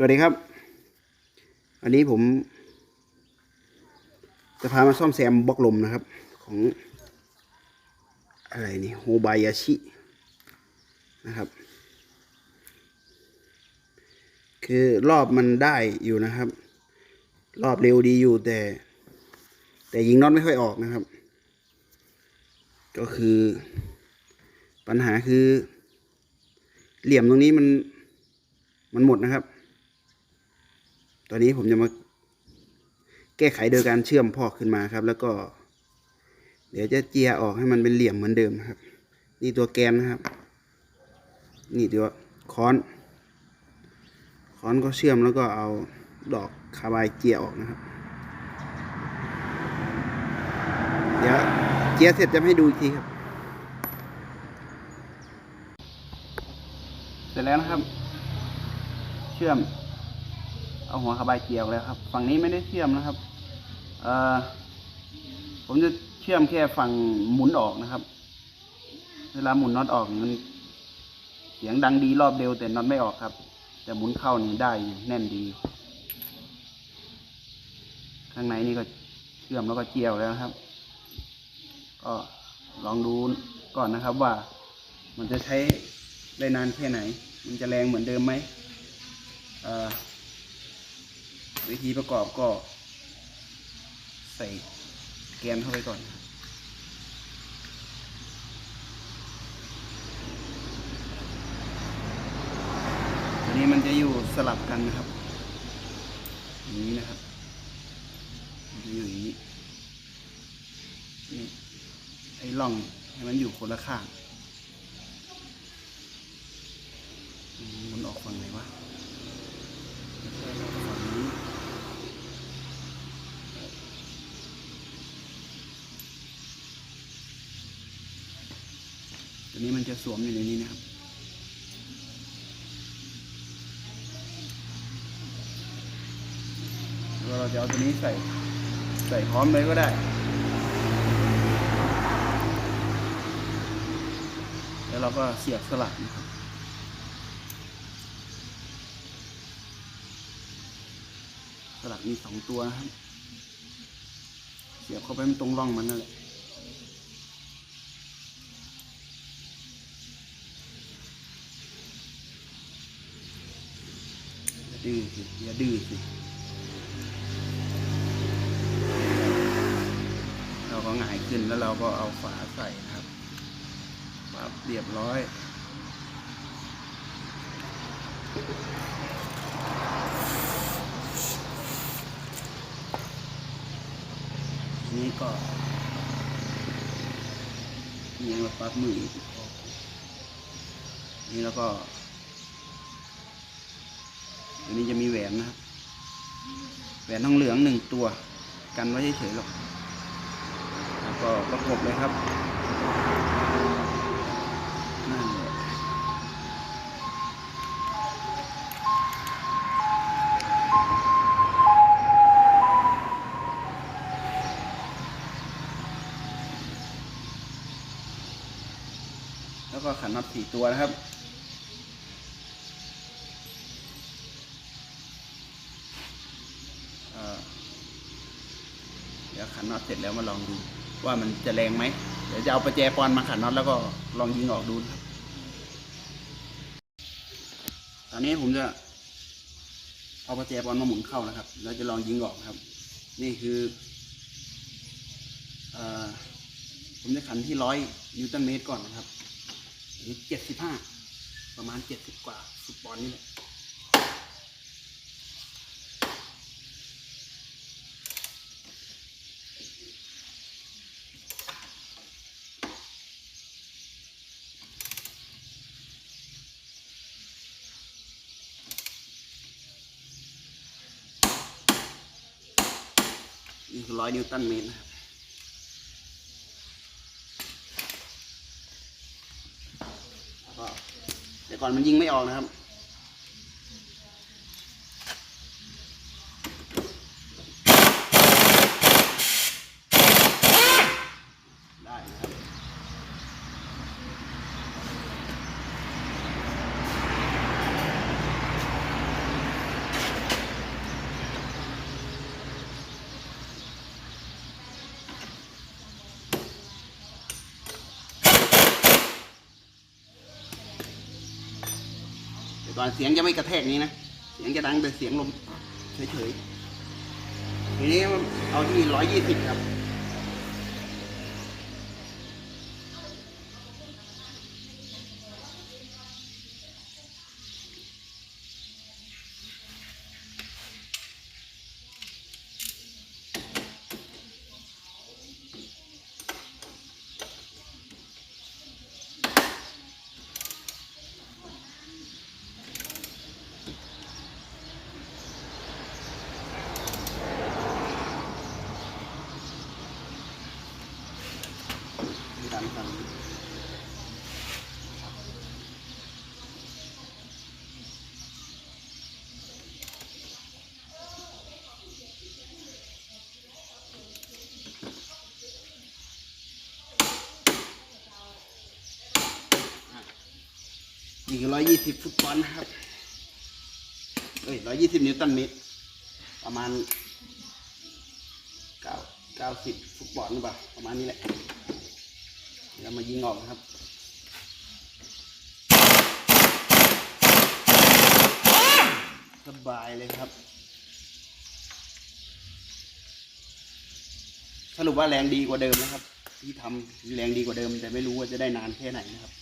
สวัสดีครับ อันนี้ผม จะพามาซ่อมแซมบล็อกลมนะครับ ของ อะไรนี่โฮบายาชิ นะครับ คือรอบมันได้อยู่นะครับ รอบเร็วดีอยู่แต่ แต่ยิงน็อตไม่ค่อยออกนะครับ ก็คือ ปัญหาคือ เหลี่ยมตรงนี้มันมันหมดนะครับ ตอนนี้ผมจะมาแก้ไขโดยการเชื่อมพอกขึ้นมาครับ แล้วก็ เดี๋ยวจะเจียออกให้มันเป็นเหลี่ยมเหมือนเดิมครับ นี่ตัวแกนนะครับ นี่ตัวค้อน ค้อนก็เชื่อมแล้วก็เอาดอกคาร์บายเจียออกนะครับ เดี๋ยวเจียเสร็จจะให้ดูอีกทีครับ เสร็จแล้วนะครับ เชื่อม เอาหัวคาร์บายเกี่ยวแล้วครับ ฝั่งนี้ไม่ได้เชื่อมนะครับเอ่อผมจะเชื่อมแค่ฝั่งหมุนออกนะครับ เวลาหมุนน็อตออกมันเสียงดังดีรอบเร็วแต่น็อตไม่ออกครับ แต่หมุนเข้านี่ได้แน่นดี ข้างในนี่ก็เชื่อมแล้วก็เจียวแล้วครับ ก็ลองดูก่อนนะครับว่ามันจะใช้ได้นานแค่ไหน มันจะแรงเหมือนเดิมไหมเอ่อ วิธีประกอบก็ ใส่แกนเข้าไปก่อน ตัวนี้มันจะอยู่สลับกันนะครับอย่างนี้นะครับมันจะอยู่อย่างนี้นี่ไอ้ร่องให้มันอยู่คนละข้างมหมันออกฝั่งไหนวะ ฝั่งนี้ ตัวนี้มันจะสวมอยู่ในนี้นะครับ แล้วเราจะเอาตัวนี้ใส่ใส่พร้อมเลยก็ได้ แล้วเราก็เสียบสลักนะครับสลักมีสองตัวนะครับ เสียบเข้าไปมันตรงร่องมันนั่นแหละอย่า ดื้อสิอย่าดื้อสิเราก็หงายขึ้นแล้วเราก็เอาฝาใส่นะครับปั๊บเรียบร้อยนี้ก็เอียงมาปั๊บมือนี่แล้วก็ ตัวนี้จะมีแหวนนะครับ แหวนทองเหลืองหนึ่งตัว กันไว้เฉยๆหรอกแล้วก็ประกบเลยครับนั่นแหละแล้วก็ขันน็อตสี่ตัวนะครับ น็อตเสร็จแล้วมาลองดู ว่ามันจะแรงไหมเดี๋ยวจะเอาประแจปอนมาขันน็อตแล้วก็ลองยิงออกดูครับ ตอนนี้ผมจะเอาประแจปอนมาหมุนเข้านะครับ แล้วจะลองยิงออกครับ นี่คืออผมจะขันที่ร้อยนิวตันเมตรก่อนนะครับอันนี้เจ็ดสิบห้าประมาณเจ็ดสิบกว่าฟุตบอลนี่แหละ นี่คือร้อยนิวตันเมตรนะครับก็แต่ก่อนมันยิงไม่ออกนะครับ ก่อนเสียงจะไม่กระแทกนี้นะ เสียงจะดังแต่เสียงลมเฉยๆทีนี้เอาที่ร้อยยี่สิบครับ ดันฟังนี่คือร้อยยี่สิบฟุตบอลนะครับ เอ้ยร้อยยี่สิบนิวตันเมตร ประมาณเก้าเก้าสิบฟุตบอลหรือเปล่า ประมาณนี้แหละ เรามายิงออกนะครับสบายเลยครับ สรุปว่าแรงดีกว่าเดิมนะครับ ที่ทำแรงดีกว่าเดิม แต่ไม่รู้ว่าจะได้นานแค่ไหนนะครับ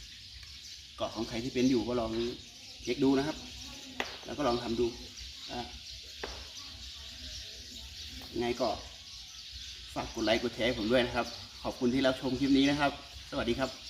เกาะของใครที่เป็นอยู่ก็ลองเช็คดูนะครับ แล้วก็ลองทำดูอะยังไงก็ฝากกดไลค์กดแชร์ผมด้วยนะครับ ขอบคุณที่รับชมคลิปนี้นะครับ สวัสดีครับ